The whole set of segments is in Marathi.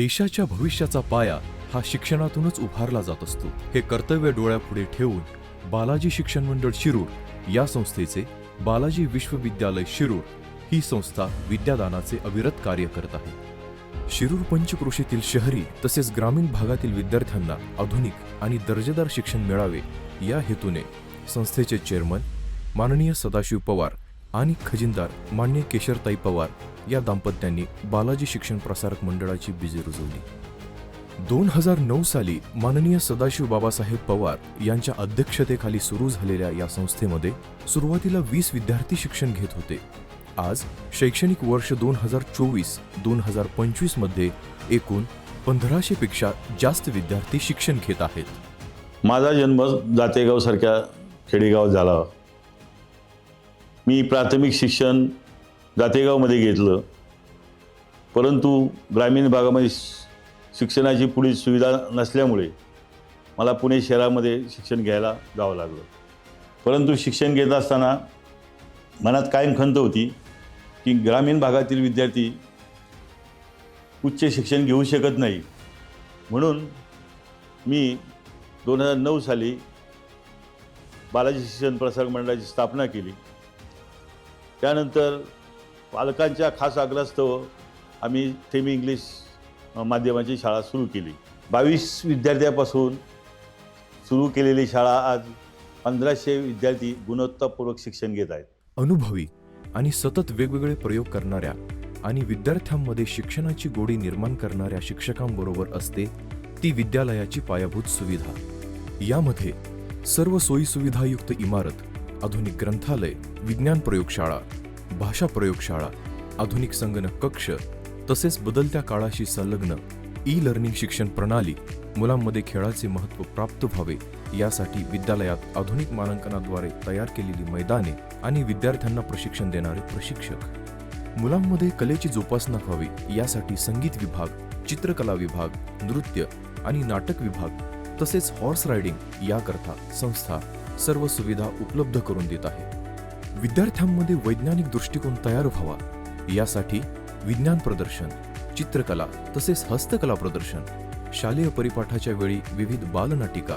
देशाच्या भविष्याचा पाया हा शिक्षणातूनच उभारला जात असतो. हे कर्तव्य डोळ्यापुढे ठेवून बालाजी शिक्षण मंडळ शिरूर या संस्थेचे बालाजी विश्वविद्यालय शिरूर ही संस्था विद्यादानाचे अविरत कार्य करत आहे. शिरूर पंचक्रोशीतील शहरी तसेच ग्रामीण भागातील विद्यार्थ्यांना आधुनिक आणि दर्जेदार शिक्षण मिळावे या हेतूने संस्थेचे चेअरमन माननीय सदाशिव पवार आणि खजिनदार मान्य केशरताई पवार या दाम्पत्यांनी बालाजी शिक्षण प्रसारक मंडळाची बीजे रुजवली. दोन हजार नऊ साली माननीय सदाशिव बाबासाहेब पवार यांच्या अध्यक्षतेखाली सुरू झालेल्या या संस्थेमध्ये सुरुवातीला वीस विद्यार्थी शिक्षण घेत होते. आज शैक्षणिक वर्ष दोन हजार चोवीस दोन हजार पंचवीसमध्ये एकूण पंधराशेपेक्षा जास्त विद्यार्थी शिक्षण घेत आहेत. माझा जन्म जातेगावसारख्या खेडेगाव झाला. मी प्राथमिक शिक्षण जातेगावमध्ये घेतलं. परंतु ग्रामीण भागामध्ये शिक्षणाची पुढील सुविधा नसल्यामुळे मला पुणे शहरामध्ये शिक्षण घ्यायला जावं लागलं. परंतु शिक्षण घेत असताना मनात कायम खंत होती की ग्रामीण भागातील विद्यार्थी उच्च शिक्षण घेऊ शकत नाही. म्हणून मी दोन हजार नऊ साली बालाजी शिक्षण प्रसारक मंडळाची स्थापना केली. त्यानंतर पालकांच्या खास आग्रहास्तव आम्ही थेमी इंग्लिश माध्यमाची शाळा सुरू केली. बावीस विद्यार्थ्यापासून सुरू केलेली शाळा आज पंधराशे विद्यार्थी गुणवत्तापूर्वक शिक्षण घेत आहेत. अनुभवी आणि सतत वेगवेगळे प्रयोग करणाऱ्या आणि विद्यार्थ्यांमध्ये शिक्षणाची गोडी निर्माण करणाऱ्या शिक्षकांबरोबर असते ती विद्यालयाची पायाभूत सुविधा. यामध्ये सर्व सोयीसुविधायुक्त इमारत आधुनिक ग्रंथालय विज्ञान प्रयोगशाळा भाषा प्रयोगशाळा आधुनिक संगणक कक्ष तसेच बदलत्या काळाशी संलग्न ई लर्निंग शिक्षण प्रणाली मुलांमध्ये खेळाचे महत्त्व प्राप्त व्हावे यासाठी विद्यालयात आधुनिक मानांकनाद्वारे तयार केलेली मैदाने आणि विद्यार्थ्यांना प्रशिक्षण देणारे प्रशिक्षक. मुलांमध्ये कलेची जोपासना व्हावी यासाठी संगीत विभाग चित्रकला विभाग नृत्य आणि नाटक विभाग तसेच हॉर्स रायडिंग याकरता संस्था सर्व सुविधा उपलब्ध करून देत आहे. विद्यार्थ्यांमध्ये वैज्ञानिक दृष्टिकोन तयार व्हावा. यासाठी विज्ञान प्रदर्शन चित्रकला तसेच हस्तकला प्रदर्शन शालेय परिपाठाच्या वेळी विविध बालनाटिका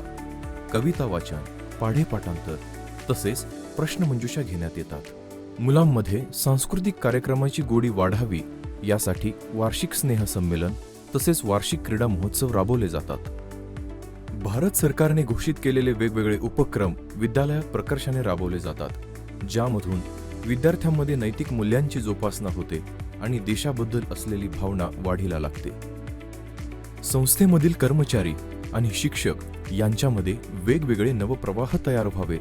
कविता वाचन पाढे पाठांतर तसेच प्रश्नमंजुषा घेण्यात येतात. मुलांमध्ये सांस्कृतिक कार्यक्रमाची गोडी वाढावी यासाठी वार्षिक स्नेहसंमेलन तसेच वार्षिक क्रीडा महोत्सव राबवले जातात. भारत सरकारने घोषित केलेले वेगवेगळे उपक्रम विद्यालयात प्रकर्षाने राबवले जातात ज्यामधून विद्यार्थ्यांमध्ये नैतिक मूल्यांची जोपासना होते आणि देशाबद्दल असलेली भावना वाढीला लागते. संस्थेमधील कर्मचारी आणि शिक्षक यांच्यामध्ये वेगवेगळे नवप्रवाह तयार व्हावेत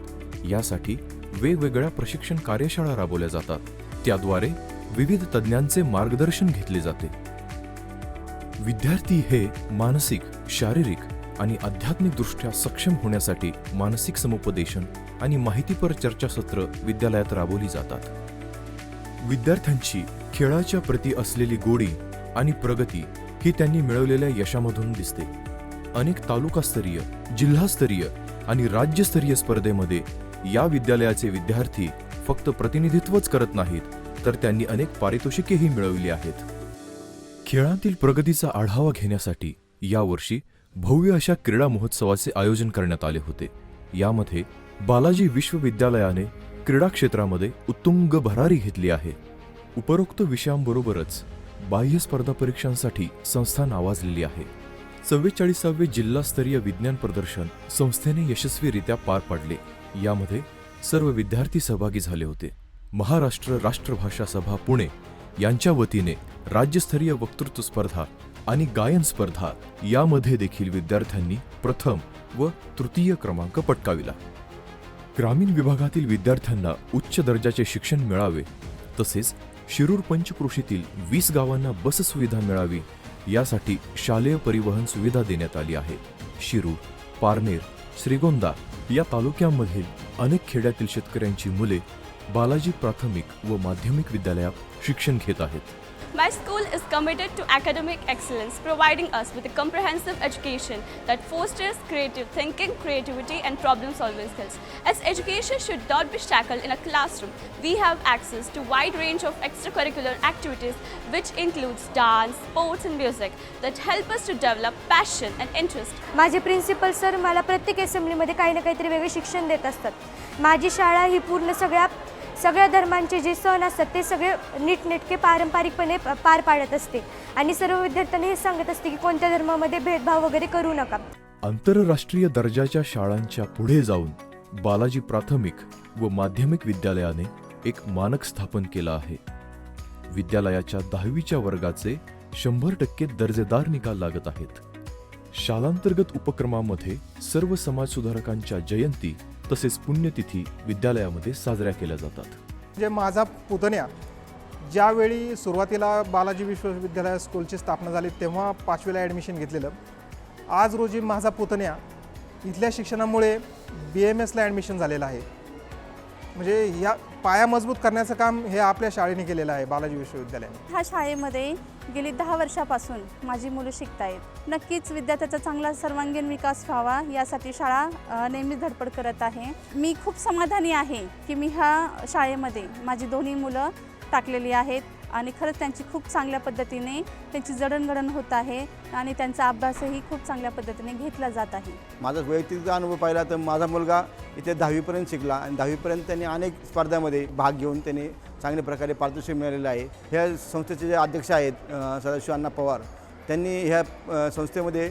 यासाठी वेगवेगळ्या प्रशिक्षण कार्यशाळा राबवल्या जातात. त्याद्वारे विविध तज्ज्ञांचे मार्गदर्शन घेतले जाते. विद्यार्थी हे मानसिक शारीरिक आणि आध्यात्मिकदृष्ट्या सक्षम होण्यासाठी मानसिक समुपदेशन आणि माहितीपर चर्चासत्र विद्यालयात राबवली जातात. विद्यार्थ्यांची खेळाच्या प्रती असलेली गोडी आणि प्रगती ही त्यांनी मिळवलेल्या यशामधून दिसते. अनेक तालुकास्तरीय जिल्हास्तरीय आणि राज्यस्तरीय स्पर्धेमध्ये या विद्यालयाचे विद्यार्थी फक्त प्रतिनिधित्वच करत नाहीत तर त्यांनी अनेक पारितोषिकेही मिळवली आहेत. खेळातील प्रगतीचा आढावा घेण्यासाठी यावर्षी भव्य अशा क्रीडा महोत्सवाचे आयोजन करण्यात आले होते. यामध्ये बालाजी विश्वविद्यालयाने क्रीडा क्षेत्रामध्ये उत्तुंग भरारी घेतली आहे. उपरोक्त विषयांबरोबरच बाह्य स्पर्धा परीक्षांसाठी संस्था नावाजलेली आहे. चव्वेचाळीसावे जिल्हास्तरीय विज्ञान प्रदर्शन संस्थेने यशस्वीरित्या पार पाडले. यामध्ये सर्व विद्यार्थी सहभागी झाले होते. महाराष्ट्र राष्ट्रभाषा सभा पुणे यांच्या वतीने राज्यस्तरीय वक्तृत्व स्पर्धा आणि गायन स्पर्धा यामध्ये देखील विद्यार्थ्यांनी प्रथम व तृतीय क्रमांक पटकाविला. ग्रामीण विभागातील विद्यार्थ्यांना उच्च दर्जाचे शिक्षण मिळावे तसेच शिरूर पंचक्रोशीतील वीस गावांना बस सुविधा मिळावी यासाठी शालेय परिवहन सुविधा देण्यात आली आहे. शिरूर पारनेर श्रीगोंदा या तालुक्यांमधील अनेक खेड्यातील शेतकऱ्यांची मुले बालाजी प्राथमिक व माध्यमिक विद्यालयात शिक्षण घेत आहेत My school is committed to academic excellence, providing us with a comprehensive education that fosters creative thinking, creativity, and problem solving skills. As education should not be shackled in a classroom, we have access to wide range of extracurricular activities which includes dance, sports, and music that help us to develop passion and interest माझे प्रिन्सिपल सर मला प्रत्येक असेंब्लीमध्ये काही ना काहीतरी वेगळे शिक्षण देत असतात माझी शाळा ही पूर्ण सगळ्या सगळ्या धर्मांचे जे सण असतात ते सगळे नीटनेटके पारंपरिकपणे पार पाडत असते. आणि सर्व विद्यार्थ्यांना हे सांगत असते की कोणत्या धर्मामध्ये भेदभाव वगैरे करू नका. आंतरराष्ट्रीय दर्जाच्या शाळांच्या पुढे जाऊन बालाजी प्राथमिक व माध्यमिक विद्यालयाने एक मानक स्थापन केलं आहे. विद्यालयाच्या दहावीच्या वर्गाचे शंभर टक्के दर्जेदार निकाल लागत आहेत. शालांतर्गत उपक्रमामध्ये सर्व समाजसुधारकांच्या जयंती तसेच पुण्यतिथी विद्यालयामध्ये साजऱ्या केल्या जातात. म्हणजे माझा पुतण्या ज्यावेळी सुरुवातीला बालाजी विश्वविद्यालय स्कूलची स्थापना झाली तेव्हा पाचवीला ॲडमिशन घेतलेलं. आज रोजी माझा पुतण्या इथल्या शिक्षणामुळे बी एम एसला ॲडमिशन झालेलं आहे. म्हणजे ह्या पाया मजबूत करण्याचं काम हे आपल्या शाळेने केलेलं आहे बालाजी विश्वविद्यालयाने. ह्या शाळेमध्ये गेली दहा वर्षापासून माझी मुलं शिकत आहेत नक्कीच विद्यार्थ्याचा चांगला सर्वांगीण विकास व्हावा यासाठी शाळा नेहमी नेहमीच धडपड करत आहे. मी खूप समाधानी आहे की मी ह्या शाळेमध्ये माझी दोन्ही मुलं टाकलेली आहेत आणि खरंच त्यांची खूप चांगल्या पद्धतीने त्यांची जडणघडण होत आहे आणि त्यांचा अभ्यासही खूप चांगल्या पद्धतीने घेतला जात आहे. माझा वैयक्तिक अनुभव पाहिला तर माझा मुलगा इथे दहावीपर्यंत शिकला आणि दहावीपर्यंत त्यांनी अनेक स्पर्धामध्ये भाग घेऊन त्यांनी चांगल्या प्रकारे पारितोषिक मिळालेलं आहे. ह्या संस्थेचे जे अध्यक्ष आहेत सदाशिव अण्णा पवार त्यांनी ह्या संस्थेमध्ये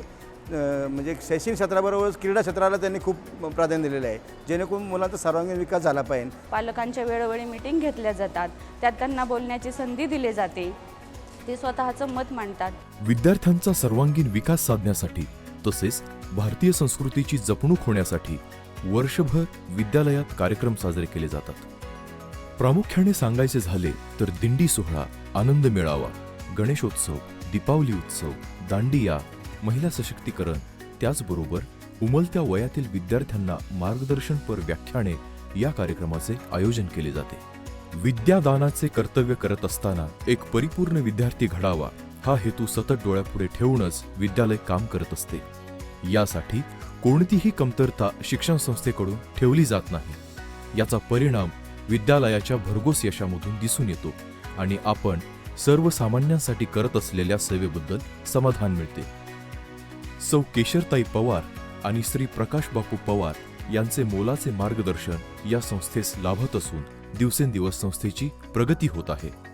म्हणजे शैक्षणिक क्षेत्राबरोबरच क्रीडा क्षेत्राला त्यांनी खूप प्राधान्य दिलेलं आहे. जेणेकरून मुलांचा सर्वांगीण विकास झाला पाहिजे. पालकांच्या वेळोवेळी मिटिंग घेतल्या जातात. त्यात त्यांना बोलण्याची संधी दिली जाते. ते स्वतःचं मत मांडतात. विद्यार्थ्यांचा सर्वांगीण विकास साधण्यासाठी तसेच भारतीय संस्कृतीची जपणूक होण्यासाठी वर्षभर विद्यालयात कार्यक्रम साजरे केले जातात. प्रामुख्याने सांगायचे झाले तर दिंडी सोहळा आनंद मेळावा गणेशोत्सव दीपावली उत्सव दांडिया महिला सशक्तीकरण. त्याचबरोबर उमलत्या वयातील विद्यार्थ्यांना मार्गदर्शनपर व्याख्याने या कार्यक्रमाचे आयोजन केले जाते. विद्यादानाचे कर्तव्य करत असताना एक परिपूर्ण विद्यार्थी घडावा हा हेतू सतत डोळ्यापुढे ठेवूनच विद्यालय काम करत असते. यासाठी कोणतीही कमतरता शिक्षण संस्थेकडून ठेवली जात नाही. याचा परिणाम विद्यालयाच्या भरघोस यशामधून दिसून येतो आणि आपण सर्वसामान्यांसाठी करत असलेल्या सेवेबद्दल समाधान मिळते. सौ केशरताई पवार आणि श्री प्रकाश बापू पवार यांचे मोलाचे मार्गदर्शन या संस्थेस लाभत असून दिवसेंदिवस संस्थेची प्रगती होत आहे.